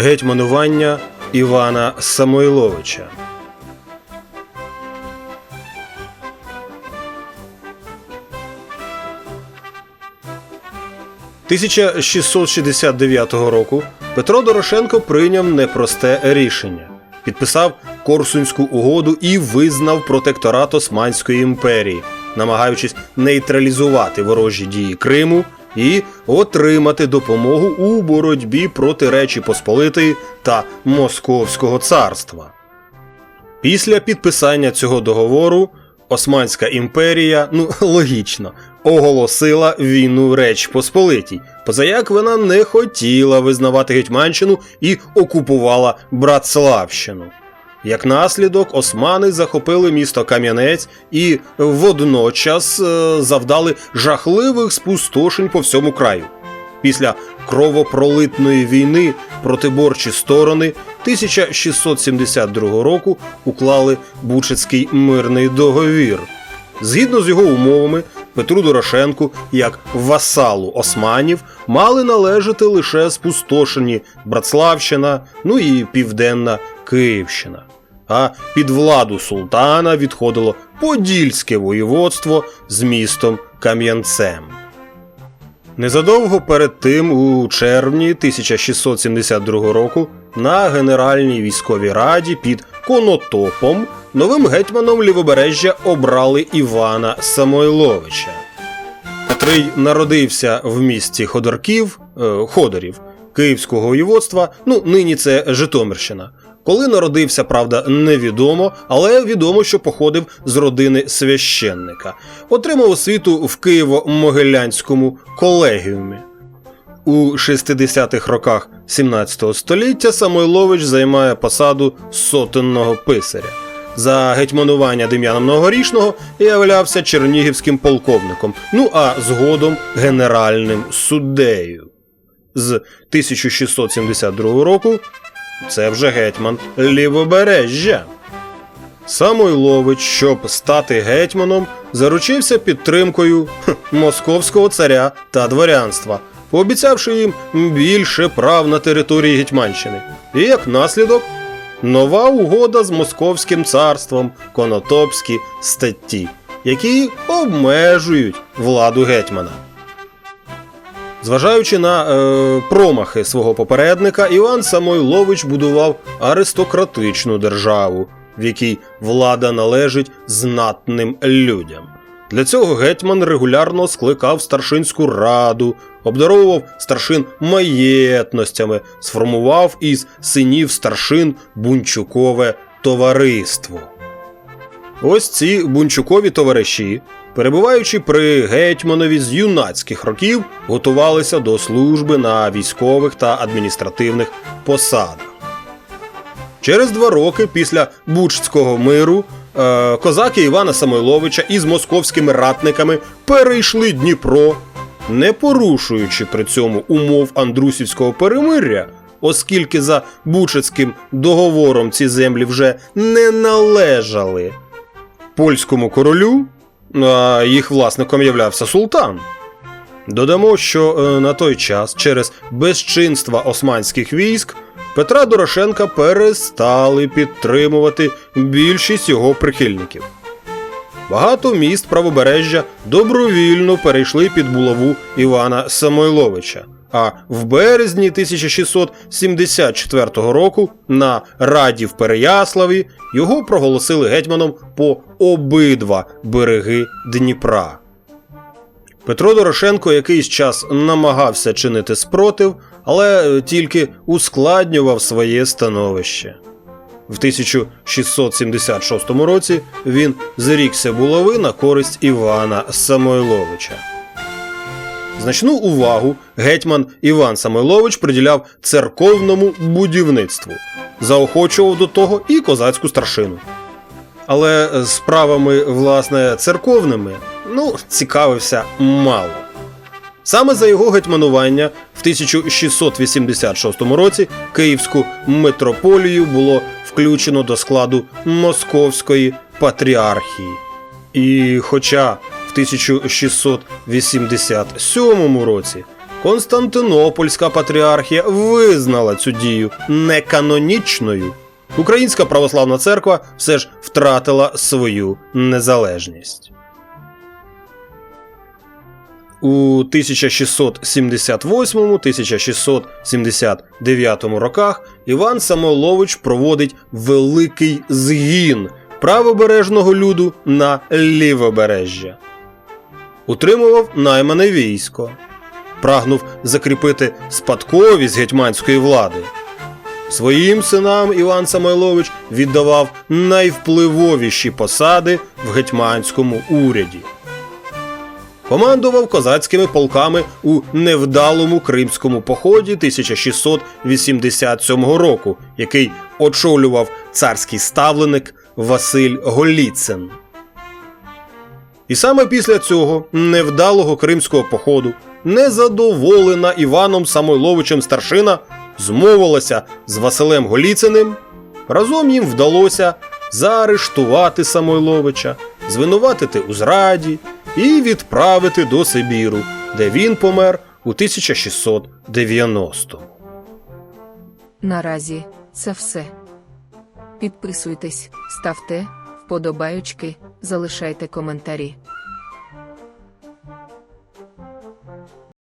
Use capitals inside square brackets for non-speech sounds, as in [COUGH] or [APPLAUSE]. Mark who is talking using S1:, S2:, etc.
S1: Гетьманування Івана Самойловича. – 1669 року Петро Дорошенко прийняв непросте рішення. Підписав Корсунську угоду і визнав протекторат Османської імперії, намагаючись нейтралізувати ворожі дії Криму і отримати допомогу у боротьбі проти Речі Посполитої та Московського царства. Після підписання цього договору Османська імперія, ну [LAUGHS] логічно, оголосила війну Реч Посполитій, позаяк вона не хотіла визнавати Гетьманщину і окупувала Братславщину. Як наслідок, османи захопили місто Кам'янець і водночас е, завдали жахливих спустошень по всьому краю. Після кровопролитної війни протиборчі сторони 1672 року уклали Бучацький мирний договір. Згідно з його умовами, Петру Дорошенку, як васалу османів, мали належати лише спустошені Братславщина, ну і Південна Київщина. А під владу султана відходило Подільське воєводство з містом Кам'янцем. Незадовго перед тим, у червні 1672 року, на Генеральній військовій раді під Конотопом новим гетьманом лівобережжя обрали Івана Самойловича, котрий народився в місті Ходорків, е, Ходорів Київського воєводства, ну нині це Житомирщина. Коли народився, правда, невідомо, але відомо, що походив з родини священника. Отримав освіту в Києво-Могилянському колегіумі. У 60-х роках 17 століття Самойлович займає посаду сотенного писаря. За гетьманування Дем'яна Многорічного являвся чернігівським полковником, ну а згодом генеральним суддею. З 1672 року це вже гетьман Лівобережжя. Самойлович, щоб стати гетьманом, заручився підтримкою московського царя та дворянства, пообіцявши їм більше прав на території Гетьманщини. І як наслідок, нова угода з Московським царством, конотопські статті, які обмежують владу гетьмана. Зважаючи на е, промахи свого попередника, Іван Самойлович будував аристократичну державу, в якій влада належить знатним людям. Для цього гетьман регулярно скликав старшинську раду, обдаровував старшин маєтностями, сформував із синів старшин бунчукове товариство. Ось ці бунчукові товариші, перебуваючи при гетьманові з юнацьких років, готувалися до служби на військових та адміністративних посадах. Через два роки після Бучського миру е, козаки Івана Самойловича із московськими ратниками перейшли Дніпро, не порушуючи при цьому умов Андрусівського перемиря, оскільки за Бучацьким договором ці землі вже не належали польському королю, а їх власником являвся султан. Додамо, що е, на той час через безчинства османських військ Петра Дорошенка перестали підтримувати більшість його прихильників. Багато міст правобережжя добровільно перейшли під булаву Івана Самойловича. А в березні 1674 року на Раді в Переяславі його проголосили гетьманом по обидва береги Дніпра. Петро Дорошенко якийсь час намагався чинити спротив, але тільки ускладнював своє становище. В 1676 році він зрікся булави на користь Івана Самойловича. Значну увагу гетьман Іван Самойлович приділяв церковному будівництву, заохочував до того і козацьку старшину. Але справами, власне, церковними ну, цікавився мало. Саме за його гетьманування в 1686 році Київську митрополію було включено до складу Московської патріархії. І хоча в 1687 році Константинопольська патріархія визнала цю дію неканонічною. Українська православна церква все ж втратила свою незалежність. У 1678-1679 роках Іван Самойлович проводить великий згін правобережного люду на лівобережжя. Утримував наймане військо, прагнув закріпити спадковість гетьманської влади. Своїм синам Іван Самойлович віддавав найвпливовіші посади в гетьманському уряді. Командував козацькими полками у невдалому кримському поході 1687 року, який очолював царський ставленик Василь Голіцин. І саме після цього невдалого кримського походу незадоволена Іваном Самойловичем старшина змовилася з Василем Голіциним. Разом їм вдалося заарештувати Самойловича, звинуватити у зраді і відправити до Сибіру, де він помер у 1690-му.
S2: Наразі це все. Підписуйтесь, ставте вподобаючки, залишайте коментарі.